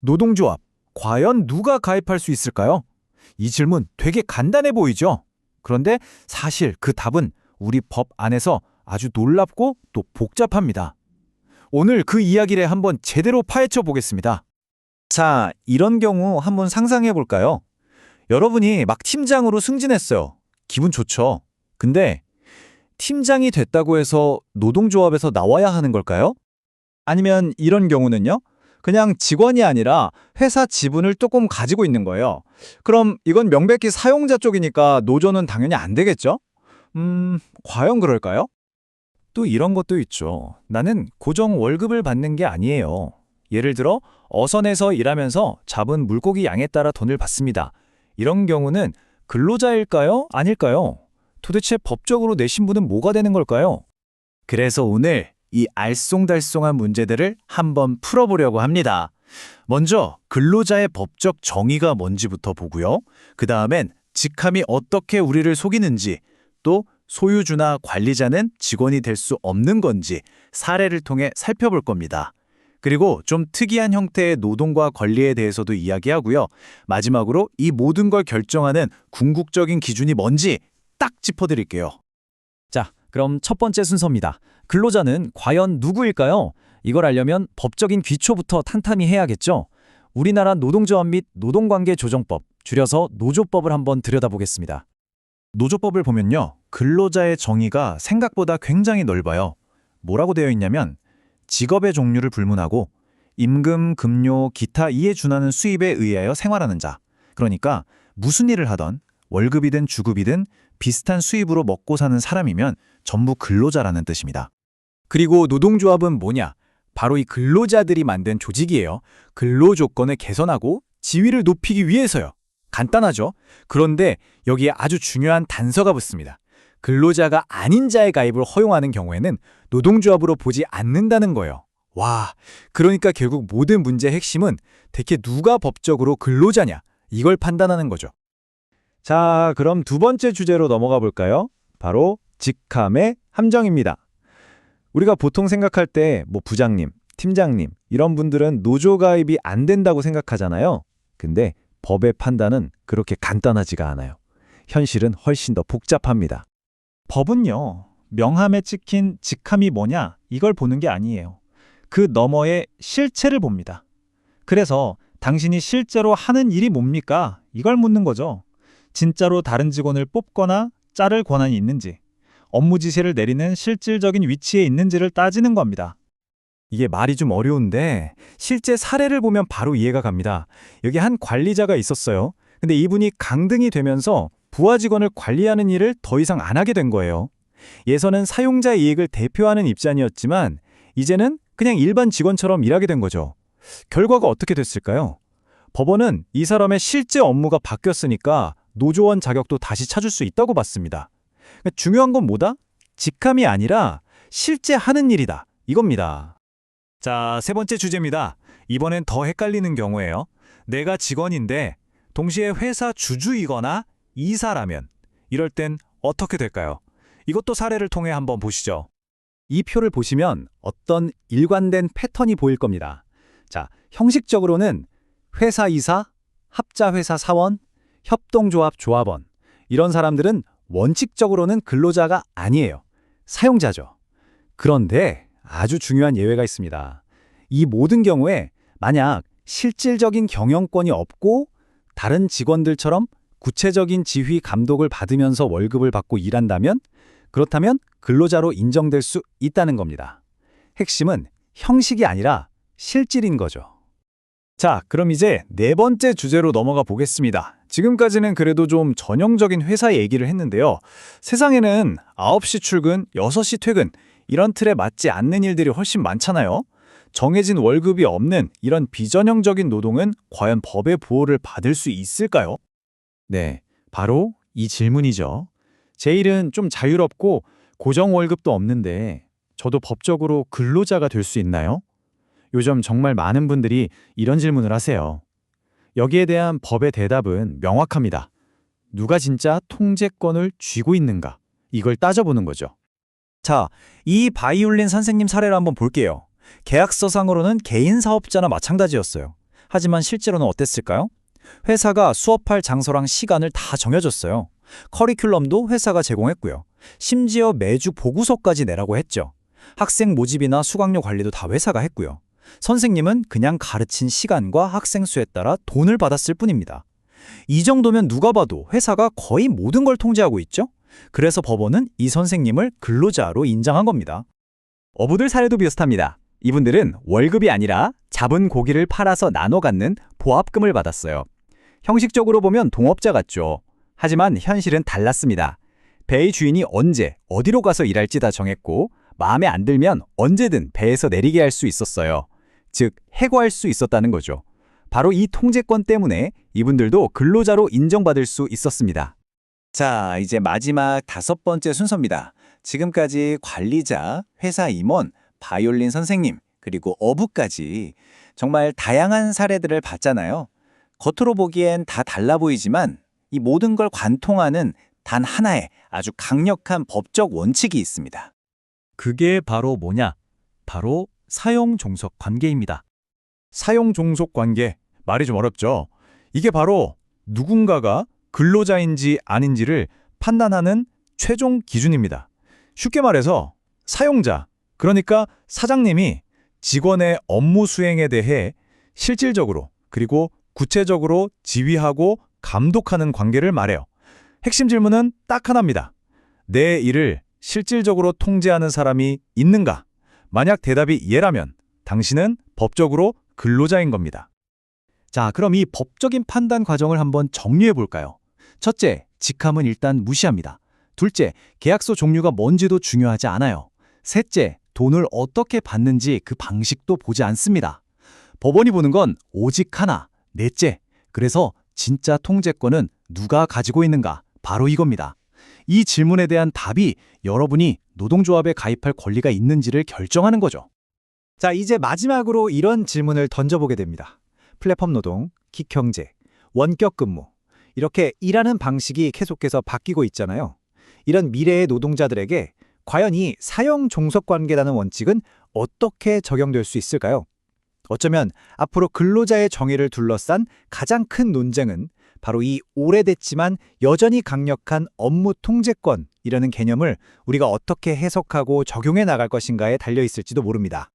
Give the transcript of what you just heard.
노동조합, 과연 누가 가입할 수 있을까요? 이 질문 되게 간단해 보이죠? 그런데 사실 그 답은 우리 법 안에서 아주 놀랍고 또 복잡합니다. 오늘 그 이야기를 한번 제대로 파헤쳐 보겠습니다. 자, 이런 경우 한번 상상해 볼까요? 여러분이 막 팀장으로 승진했어요. 기분 좋죠. 근데 팀장이 됐다고 해서 노동조합에서 나와야 하는 걸까요? 아니면 이런 경우는요? 그냥 직원이 아니라 회사 지분을 조금 가지고 있는 거예요. 그럼 이건 명백히 사용자 쪽이니까 노조는 당연히 안 되겠죠? 음, 과연 그럴까요? 또 이런 것도 있죠. 나는 고정 월급을 받는 게 아니에요. 예를 들어 어선에서 일하면서 잡은 물고기 양에 따라 돈을 받습니다. 이런 경우는 근로자일까요? 아닐까요? 도대체 법적으로 내 신분은 뭐가 되는 걸까요? 그래서 오늘 이 알쏭달쏭한 문제들을 한번 풀어보려고 합니다. 먼저 근로자의 법적 정의가 뭔지부터 보고요. 그 다음엔 직함이 어떻게 우리를 속이는지, 또 소유주나 관리자는 직원이 될 수 없는 건지 사례를 통해 살펴볼 겁니다. 그리고 좀 특이한 형태의 노동과 권리에 대해서도 이야기하고요. 마지막으로 이 모든 걸 결정하는 궁극적인 기준이 뭔지 딱 짚어드릴게요. 자, 그럼 첫 번째 순서입니다. 근로자는 과연 누구일까요? 이걸 알려면 법적인 기초부터 탄탄히 해야겠죠. 우리나라 노동조합 및 노동관계조정법, 줄여서 노조법을 한번 들여다보겠습니다. 노조법을 보면요. 근로자의 정의가 생각보다 굉장히 넓어요. 뭐라고 되어 있냐면 직업의 종류를 불문하고 임금, 급료, 기타 이에 준하는 수입에 의하여 생활하는 자. 그러니까 무슨 일을 하던 월급이든 주급이든 비슷한 수입으로 먹고 사는 사람이면 전부 근로자라는 뜻입니다. 그리고 노동조합은 뭐냐? 바로 이 근로자들이 만든 조직이에요. 근로 조건을 개선하고 지위를 높이기 위해서요. 간단하죠? 그런데 여기에 아주 중요한 단서가 붙습니다. 근로자가 아닌 자의 가입을 허용하는 경우에는 노동조합으로 보지 않는다는 거예요. 와, 그러니까 결국 모든 문제의 핵심은 대체 누가 법적으로 근로자냐 이걸 판단하는 거죠. 자, 그럼 두 번째 주제로 넘어가 볼까요? 바로 직함의 함정입니다. 우리가 보통 생각할 때 뭐 부장님, 팀장님 이런 분들은 노조 가입이 안 된다고 생각하잖아요. 근데 법의 판단은 그렇게 간단하지가 않아요. 현실은 훨씬 더 복잡합니다. 법은요, 명함에 찍힌 직함이 뭐냐 이걸 보는 게 아니에요. 그 너머의 실체를 봅니다. 그래서 당신이 실제로 하는 일이 뭡니까? 이걸 묻는 거죠. 진짜로 다른 직원을 뽑거나 자를 권한이 있는지, 업무 지시를 내리는 실질적인 위치에 있는지를 따지는 겁니다. 이게 말이 좀 어려운데 실제 사례를 보면 바로 이해가 갑니다. 여기 한 관리자가 있었어요. 근데 이분이 강등이 되면서 부하 직원을 관리하는 일을 더 이상 안 하게 된 거예요. 예전엔 사용자 이익을 대표하는 입장이었지만 이제는 그냥 일반 직원처럼 일하게 된 거죠. 결과가 어떻게 됐을까요? 법원은 이 사람의 실제 업무가 바뀌었으니까 노조원 자격도 다시 찾을 수 있다고 봤습니다. 그러니까 중요한 건 뭐다? 직함이 아니라 실제 하는 일이다. 이겁니다. 자, 세 번째 주제입니다. 이번엔 더 헷갈리는 경우예요. 내가 직원인데 동시에 회사 주주이거나 이사라면 이럴 땐 어떻게 될까요? 이것도 사례를 통해 한번 보시죠. 이 표를 보시면 어떤 일관된 패턴이 보일 겁니다. 자, 형식적으로는 회사 이사, 합자 회사 사원, 협동조합 조합원 이런 사람들은 원칙적으로는 근로자가 아니에요. 사용자죠. 그런데 아주 중요한 예외가 있습니다. 이 모든 경우에 만약 실질적인 경영권이 없고 다른 직원들처럼 구체적인 지휘 감독을 받으면서 월급을 받고 일한다면 그렇다면 근로자로 인정될 수 있다는 겁니다. 핵심은 형식이 아니라 실질인 거죠. 자, 그럼 이제 네 번째 주제로 넘어가 보겠습니다. 지금까지는 그래도 좀 전형적인 회사 얘기를 했는데요. 세상에는 9시 출근, 6시 퇴근 이런 틀에 맞지 않는 일들이 훨씬 많잖아요. 정해진 월급이 없는 이런 비전형적인 노동은 과연 법의 보호를 받을 수 있을까요? 네, 바로 이 질문이죠. 제 일은 좀 자유롭고 고정 월급도 없는데 저도 법적으로 근로자가 될 수 있나요? 요즘 정말 많은 분들이 이런 질문을 하세요. 여기에 대한 법의 대답은 명확합니다. 누가 진짜 통제권을 쥐고 있는가? 이걸 따져보는 거죠. 자, 이 바이올린 선생님 사례를 한번 볼게요. 계약서상으로는 개인 사업자나 마찬가지였어요. 하지만 실제로는 어땠을까요? 회사가 수업할 장소랑 시간을 다 정해줬어요. 커리큘럼도 회사가 제공했고요. 심지어 매주 보고서까지 내라고 했죠. 학생 모집이나 수강료 관리도 다 회사가 했고요. 선생님은 그냥 가르친 시간과 학생 수에 따라 돈을 받았을 뿐입니다. 이 정도면 누가 봐도 회사가 거의 모든 걸 통제하고 있죠? 그래서 법원은 이 선생님을 근로자로 인정한 겁니다. 어부들 사례도 비슷합니다. 이분들은 월급이 아니라 잡은 고기를 팔아서 나눠 갖는 보합금을 받았어요. 형식적으로 보면 동업자 같죠. 하지만 현실은 달랐습니다. 배의 주인이 언제, 어디로 가서 일할지 다 정했고 마음에 안 들면 언제든 배에서 내리게 할 수 있었어요. 즉, 해고할 수 있었다는 거죠. 바로 이 통제권 때문에 이분들도 근로자로 인정받을 수 있었습니다. 자, 이제 마지막 다섯 번째 순서입니다. 지금까지 관리자, 회사 임원, 바이올린 선생님, 그리고 어부까지 정말 다양한 사례들을 봤잖아요. 겉으로 보기엔 다 달라 보이지만 이 모든 걸 관통하는 단 하나의 아주 강력한 법적 원칙이 있습니다. 그게 바로 뭐냐? 바로 사용-종속 관계입니다. 사용-종속 관계. 말이 좀 어렵죠? 이게 바로 누군가가 근로자인지 아닌지를 판단하는 최종 기준입니다. 쉽게 말해서 사용자, 그러니까 사장님이 직원의 업무 수행에 대해 실질적으로 그리고 구체적으로 지휘하고 감독하는 관계를 말해요. 핵심 질문은 딱 하나입니다. 내 일을 실질적으로 통제하는 사람이 있는가? 만약 대답이 예라면 당신은 법적으로 근로자인 겁니다. 자, 그럼 이 법적인 판단 과정을 한번 정리해 볼까요? 첫째, 직함은 일단 무시합니다. 둘째, 계약서 종류가 뭔지도 중요하지 않아요. 셋째, 돈을 어떻게 받는지 그 방식도 보지 않습니다. 법원이 보는 건 오직 하나. 넷째, 그래서 진짜 통제권은 누가 가지고 있는가? 바로 이겁니다. 이 질문에 대한 답이 여러분이 노동조합에 가입할 권리가 있는지를 결정하는 거죠. 자, 이제 마지막으로 이런 질문을 던져보게 됩니다. 플랫폼 노동, 킥형제, 원격 근무. 이렇게 일하는 방식이 계속해서 바뀌고 있잖아요. 이런 미래의 노동자들에게 과연 이 사용 종속 관계라는 원칙은 어떻게 적용될 수 있을까요? 어쩌면 앞으로 근로자의 정의를 둘러싼 가장 큰 논쟁은 바로 이 오래됐지만 여전히 강력한 업무 통제권이라는 개념을 우리가 어떻게 해석하고 적용해 나갈 것인가에 달려 있을지도 모릅니다.